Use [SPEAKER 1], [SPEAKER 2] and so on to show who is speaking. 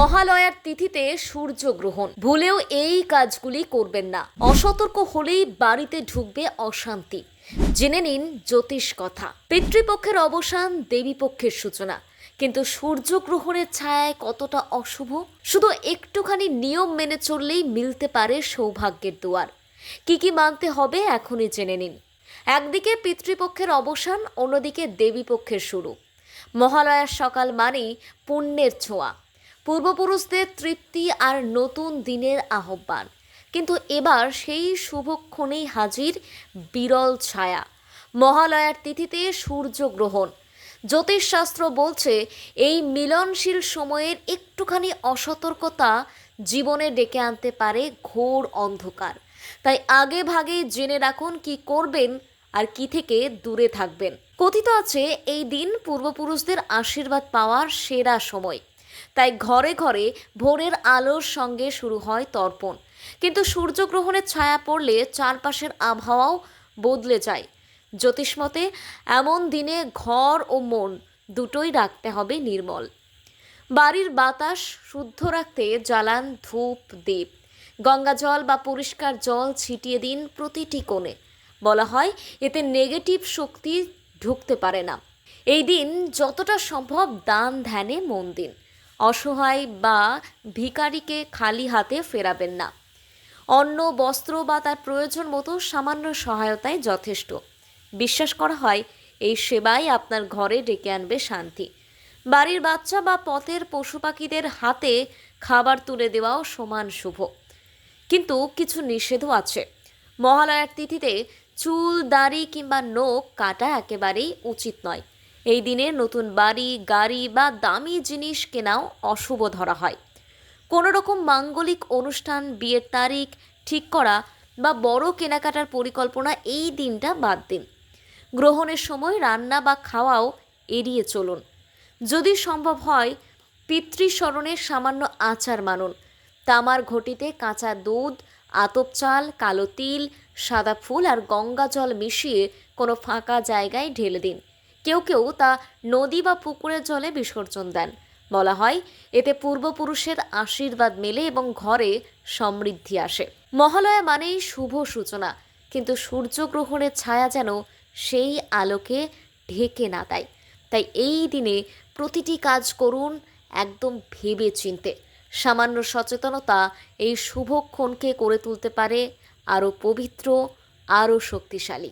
[SPEAKER 1] মহালয়ার তিথিতে সূর্যগ্রহণ ভুলেও এই কাজগুলি করবেন না। অসতর্ক হলেই বাড়িতে ঢুকবে অশান্তি। জেনে নিন জ্যোতিষ কথা। পিতৃপক্ষের অবসান দেবীপক্ষের সূচনা। কিন্তু সূর্যগ্রহণের ছায়ায় কতটা অশুভ? শুধু একটুখানি নিয়ম মেনে চললেই মিলতে পারে সৌভাগ্যের দুয়ার। কি কি মানতে হবে এখনই জেনে নিন। একদিকে পিতৃপক্ষের অবসান, অন্যদিকে দেবীপক্ষের শুরু। মহালয়ার সকাল মানেই পুণ্যের ছোঁয়া। পূর্বপুরুষদের তৃপ্তি আর নতুন দিনের আহ্বান। কিন্তু এবার সেই শুভক্ষণেই হাজির বিরল ছায়া। মহালয়ার তিথিতে সূর্যগ্রহণ। জ্যোতিষশাস্ত্র বলছে, এই মিলনশীল সময়ের একটুখানি অসতর্কতা জীবনে ডেকে আনতে পারে ঘোর অন্ধকার। তাই আগে ভাগে জেনে রাখুন কি করবেন আর কি থেকে দূরে থাকবেন। কথিত আছে, এই দিন পূর্বপুরুষদের আশীর্বাদ পাওয়ার সেরা সময়। তাই ঘরে ঘরে ভোরের আলোর সঙ্গে শুরু হয় তর্পণ। কিন্তু সূর্যগ্রহণের ছায়া পড়লে চারপাশের আবহাওয়াও বদলে যায়। জ্যোতিষমতে এমন দিনে ঘর ও মন দুটোই রাখতে হবে নির্মল। বাড়ির বাতাস শুদ্ধ রাখতে জ্বালান ধূপ দ্বীপ গঙ্গা জল বা পরিষ্কার জল ছিটিয়ে দিন প্রতিটি কোণে। বলা হয়, এতে নেগেটিভ শক্তি ঢুকতে পারে না। এই দিন যতটা সম্ভব দান ধ্যানে মন দিন। অসহায় বা ভিকারিকে খালি হাতে ফেরাবেন না। অন্ন, বস্ত্র বা তার প্রয়োজন মতো সামান্য সহায়তাই যথেষ্ট। বিশ্বাস করা হয়, এই সেবাই আপনার ঘরে ডেকে আনবে শান্তি। বাড়ির বাচ্চা বা পথের পশু পাখিদের হাতে খাবার তুলে দেওয়াও সমান শুভ। কিন্তু কিছু নিষেধও আছে। মহালয়ার তিথিতে চুল, দাড়ি কিংবা নখ কাটা একেবারেই উচিত নয়। এই দিনে নতুন বাড়ি, গাড়ি বা দামি জিনিস কেনাও অশুভ ধরা হয়। কোনো রকম মাঙ্গলিক অনুষ্ঠান, বিয়ের তারিখ ঠিক করা বা বড় কেনাকাটার পরিকল্পনা এই দিনটা বাদ দিন। গ্রহণের সময় রান্না বা খাওয়াও এড়িয়ে চলুন। যদি সম্ভব হয় পিতৃস্মরণের সামান্য আচার মানুন। তামার ঘটিতে কাঁচা দুধ, আতপ চাল, কালো তিল, সাদা ফুল আর গঙ্গা জল মিশিয়ে কোনো ফাঁকা জায়গায় ঢেলে দিন। কেউ কেউ তা নদী বা পুকুরের জলে বিসর্জন দেন। বলা হয়, এতে পূর্বপুরুষের আশীর্বাদ মেলে এবং ঘরে সমৃদ্ধি আসে। মহালয়া মানেই শুভ সূচনা, কিন্তু সূর্যগ্রহণের ছায়া যেন সেই আলোকে ঢেকে না দেয়। তাই এই দিনে প্রতিটি কাজ করুন একদম ভেবে চিনতে সামান্য সচেতনতা এই শুভক্ষণকে করে তুলতে পারে আরও পবিত্র, আরও শক্তিশালী।